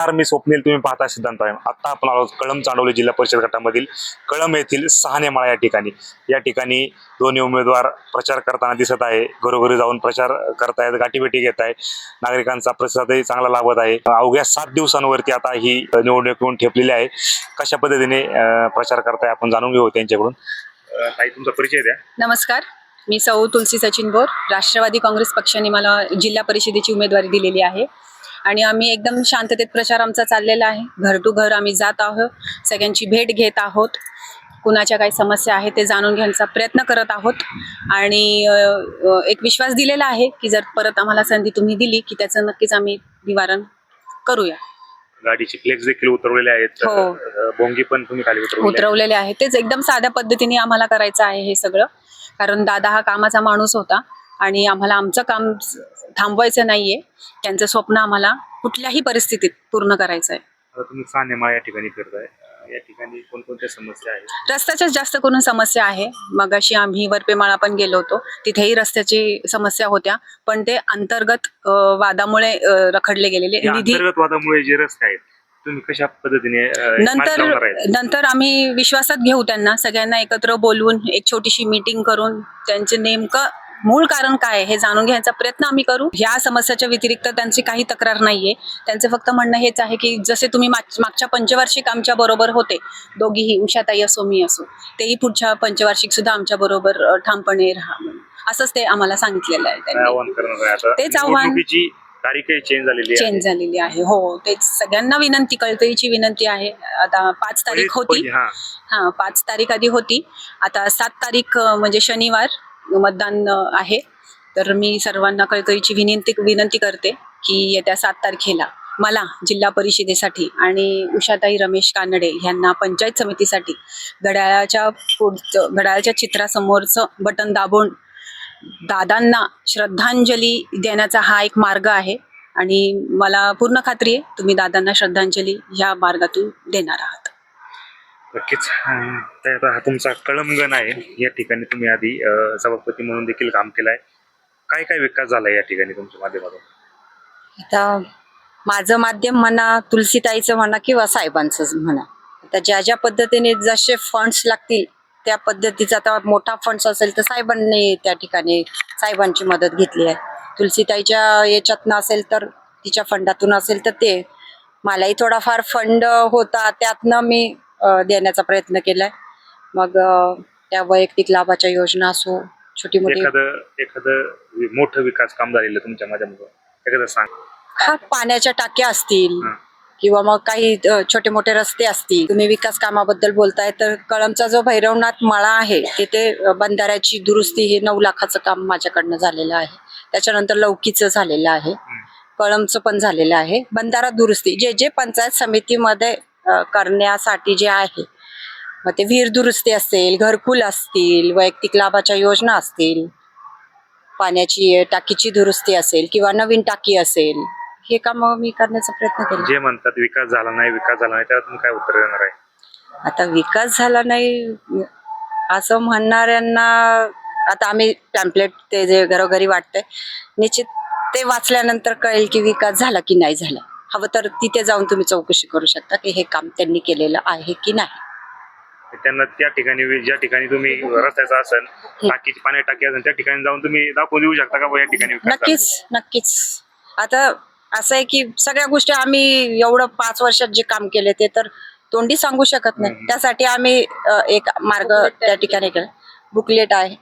नमस्कार मी स्वप्नील तुम्ही पाहता सिद्धांत आहे. आता आपण आलो कळम चांडवली जिल्हा परिषद गटामधील कळम येथील सहानेमाळा या ठिकाणी. या ठिकाणी दोन्ही उमेदवार प्रचार करताना दिसत आहे. घरोघरी जाऊन प्रचार करतायत गाठीभेटी घेत आहे नागरिकांचा प्रतिसादही चांगला लाभत आहे. अवघ्या सात दिवसांवरती आता ही निवडणूक येऊन ठेपलेली आहे. कशा पद्धतीने प्रचार करताय आपण जाणून घेऊ त्यांच्याकडून. तुमचा परिचय द्या. नमस्कार. मी सौ तुलसी सचिन बोर. राष्ट्रवादी काँग्रेस पक्षाने मला जिल्हा परिषदेची उमेदवारी दिलेली आहे. आणि आम्ही एकदम शांततेत प्रचार आमचा चाललेला आहे. घर टू घर आम्ही जात आहोत. सगळ्यांची भेट घेत आहोत. कुणाच्या काही समस्या आहे ते जाणून घेण्याचा प्रयत्न करत आहोत. आणि एक विश्वास दिलेला आहे की जर परत आम्हाला संधी तुम्ही दिली की त्याचं नक्कीच आम्ही निवारण करूया. गाडीची फ्लेक्स देखील उतरवलेले आहेत. हो. पण तुम्ही खाली उतरवली उतरवलेले आहे तेच एकदम साध्या पद्धतीने आम्हाला करायचं आहे हे सगळं. कारण दादा हा कामाचा माणूस होता. आणि आम्हाला आमचं काम थांबवायचं नाहीये. त्यांचं स्वप्न आम्हाला कुठल्याही परिस्थितीत पूर्ण करायचं आहे आता तुम्ही सहानेमाळा या ठिकाणी फिरताय. अं, या ठिकाणी कोणकोणत्या समस्या आहेत? रस्त्याच्याच जास्त करून समस्या आहे. मग अशी आम्ही वरपेमाळा पण गेलो होतो. तिथेही रस्त्याची समस्या होत्या. पण ते अंतर्गत अ, वादामुळे अ, रखडले गेलेले. या निधी अंतर्गत वादामुळे जे रस्ते आहेत तुम्ही कशा पद्धतीने अं, नंतर मार्ग लावणार आहेत? नंतर आम्ही विश्वासात घेऊ त्यांना. सगळ्यांना एकत्र बोलवून एक छोटीशी मीटिंग करून त्यांचे नेमकं मूळ कारण काय हे जाणून घ्यायचा प्रयत्न आम्ही करू. या समस्याच्या व्यतिरिक्त त्यांची काही तक्रार नाहीये. त्यांचं फक्त म्हणणं हेच आहे की जसे तुम्ही माग- मागच्या पंचवार्षिक आमच्या बरोबर होते दोघीही उषाताई असो मी असो तेही पुढच्या पंचवार्षिक सुद्धा आमच्या बरोबर ठामपणे राहा. असंच ते आम्हाला सांगितलेलं आहे तेच आव्हान- चेंज झालेली आहे. चेंज झालेली आहे. हो तेच सगळ्यांना विनंती कळकळीची विनंती आहे. आता पाच तारीख होती. हा. पाच तारीख आधी होती. आता सात तारीख म्हणजे शनिवार. मतदान आहे. तर मी सर्वांना कळकळीची विनंती विनंती करते की येत्या सात तारखेला मला जिल्हा परिषदेसाठी आणि उषाताई रमेश कानडे यांना पंचायत समितीसाठी घड्याळाच्या पुढचं घड्याळाच्या चित्रासमोरचं बटन दाबून दादांना श्रद्धांजली देण्याचा हा एक मार्ग आहे. आणि मला पूर्ण खात्री आहे तुम्ही दादांना श्रद्धांजली ह्या मार्गातून देणार आहात. नक्कीच. तर आता हा तुमचा कळमगण आहे. या ठिकाणी तुम्ही आधी सभापती म्हणून देखील काम केलं आहे काय काय विकास झाला या ठिकाणी तुमच्या माध्यमातून? आता माझं माध्यम म्हणा तुलसीताईचं म्हणा किंवा साहेबांचं म्हणा. आता ज्या ज्या पद्धतीने जसे फंड्स लागतील त्या पद्धतीचा आता मोठा फंड्स असेल तर साहेबांनी त्या ठिकाणी साहेबांची मदत घेतली आहे. तुलसीताईच्या याच्यातनं असेल तर तिच्या फंडातून असेल तर ते. मलाही थोडाफार फंड होता त्यातनं मी देण्याचा प्रयत्न केलाय. मग त्या वैयक्तिक लाभाच्या योजना असो छोटी मोठी एखादं मोठं विकास काम झालेलं तुमच्या माध्यमातून एखादं सांग. हा पाण्याच्या टाक्या असतील. किंवा मग काही छोटे मोठे रस्ते असतील. तुम्ही विकास कामाबद्दल बोलताय तर कळमचा जो भैरवनाथ मळा आहे तिथे बंधाऱ्याची दुरुस्ती हे नऊ लाखाचं काम माझ्याकडनं झालेलं आहे. त्याच्यानंतर लौकीचं झालेलं आहे. कळमचं पण झालेलं आहे. बंधारा दुरुस्ती जे जे पंचायत समितीमध्ये करण्यासाठी जे आहे. मग ते विहीर दुरुस्ती असेल घरकुल असतील वैयक्तिक लाभाच्या योजना असतील पाण्याची टाकीची दुरुस्ती असेल किंवा नवीन टाकी असेल हे काम मी करण्याचा प्रयत्न केला. जे म्हणतात विकास झाला नाही विकास झाला नाही त्याला तुम्ही काय उत्तर देणार आहे? आता विकास झाला नाही असं म्हणणाऱ्यांना आता आम्ही पॅम्पलेट ते जे घरोघरी वाटतंय निश्चित ते वाचल्यानंतर कळेल की विकास झाला की नाही झाला. हवं तर तिथे जाऊन तुम्ही चौकशी करू शकता की हे काम त्यांनी केलेलं आहे की नाही. त्यांना त्या ठिकाणी वि- ज्या ठिकाणी तुम्ही रस्त्याचा असेल टाकीची पाणी टाकी असेल त्या ठिकाणी जाऊन तुम्ही दाखवून देऊ शकता का बुवा या ठिकाणी विकास झाला? नक्कीच नक्कीच. आता असं आहे की सगळ्या गोष्टी आम्ही एवढं पाच वर्षात जे काम केले ते तर तोंडी सांगू शकत नाही. हम्म. त्यासाठी आम्ही अ, एक मार्ग त्या ठिकाणी केला. बुकलेट आहे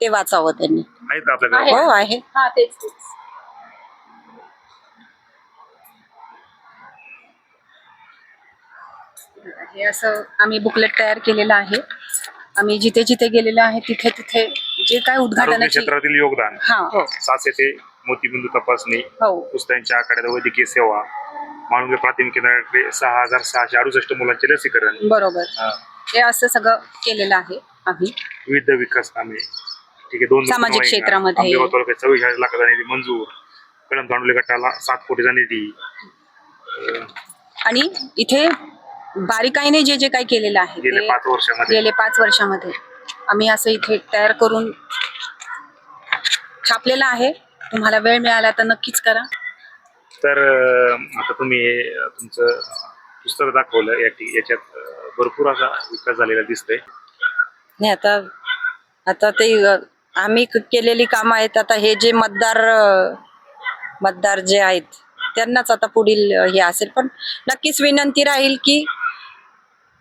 ते वाचावं त्यांनी. आहेत का आपल्याकडे? हो आहे. हा तेच. हे असं आम्ही बुकलेट तयार केलेलं आहे. आम्ही जिथे जिथे गेलेलो आहे तिथे तिथे जे काय आरोग्य उद्घाटनाची क्षेत्रातील योगदान. हा. सास येथे मोतीबिंदू तपासणी हो. पुस्तकांच्या आखाड्यात वैद्यकीय सेवा माळुंगे प्राथमिक केंद्राकडे सहा हजार सहाशे अडुसष्ट मुलांचे लसीकरण. बरोबर. हा. हे असं सगळं केलेलं आहे आम्ही. विविध विकास कामे. ठीक आहे दोन सामाजिक क्षेत्रामध्ये. आंबेगाव तालुक्यात चव्वेचाळीस लाखाचा निधी मंजूर. कळम तांडुले गटाला सात कोटीचा निधी. आणि इथे बारीकाईने जे जे काही केलेलं आहे गेल्या ते पाच वर्षामध्ये. गेले पाच वर्षामध्ये. आम्ही असं इथे तयार करून छापलेलं आहे. तुम्हाला वेळ मिळाला तर नक्कीच करा. तर अं, आता तुम्ही हे तुमचं पुस्तक दाखवलं या ठि- याच्यात अं, भरपूर असा विकास झालेला दिसतोय. नाही आता आता ते अ, आम्ही क- केलेली कामं आहेत. आता हे जे मतदार अ, मतदार जे आहेत त्यांनाच आता पुढील अ, हे असेल. पण नक्कीच विनंती राहील की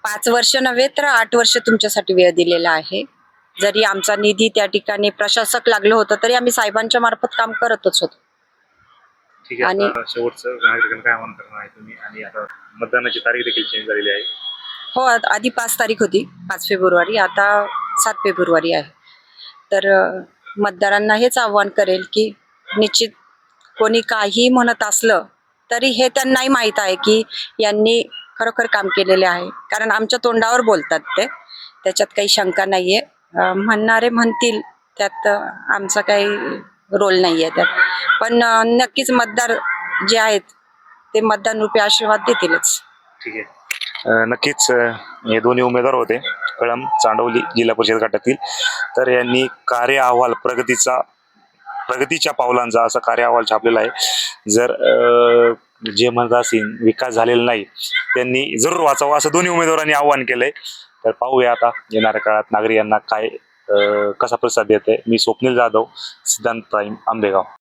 पाच वर्ष नव्हे तर आठ वर्ष तुमच्यासाठी वेळ दिलेला आहे. जरी आमचा निधी त्या ठिकाणी प्रशासक लागलं होतं तरी आम्ही साहेबांच्या मार्फत काम करतच होतो. ठीक आहे आणि- आता शेवटचं नागरिकांना काय आवाहन करणार आहे तुम्ही? आणि आता मतदानाची तारीख देखील चेंज झालेली आहे. हो आत- आधी पाच तारीख होती पाच फेब्रुवारी आता सात फेब्रुवारी आहे. तर अ, मतदारांना हेच आव्हान करेल की निश्चित कोणी काही म्हणत असलं तरी हे त्यांनाही माहीत आहे की यांनी खरोखर काम केलेले आहे. कारण आमच्या तोंडावर बोलतात ते. त्याच्यात काही शंका नाही आहे म्हणणारे म्हणतील त्यात आमचा काही रोल नाही आहे त्यात. पण नक्कीच मतदार जे आहेत ते मतदान रूपी आशीर्वाद देतीलच. ठीक आहे. नक्कीच हे दोन्ही उमेदवार होते कळम चांडवली जिल्हा परिषद गटातील. तर यांनी कार्य अहवाल प्रगतीचा प्रगतीच्या पावलांचा असा कार्य अहवाल छापलेला आहे. जर जे म्हणत असतील विकास झालेला नाही त्यांनी जरूर वाचावं असं दोन्ही उमेदवारांनी आव्हान केलंय. तर पाहूया आता येणाऱ्या काळात नागरिकांना काय कसा प्रतिसाद देत आहे मी स्वप्नील जाधव सिद्धांत प्राईम आंबेगाव.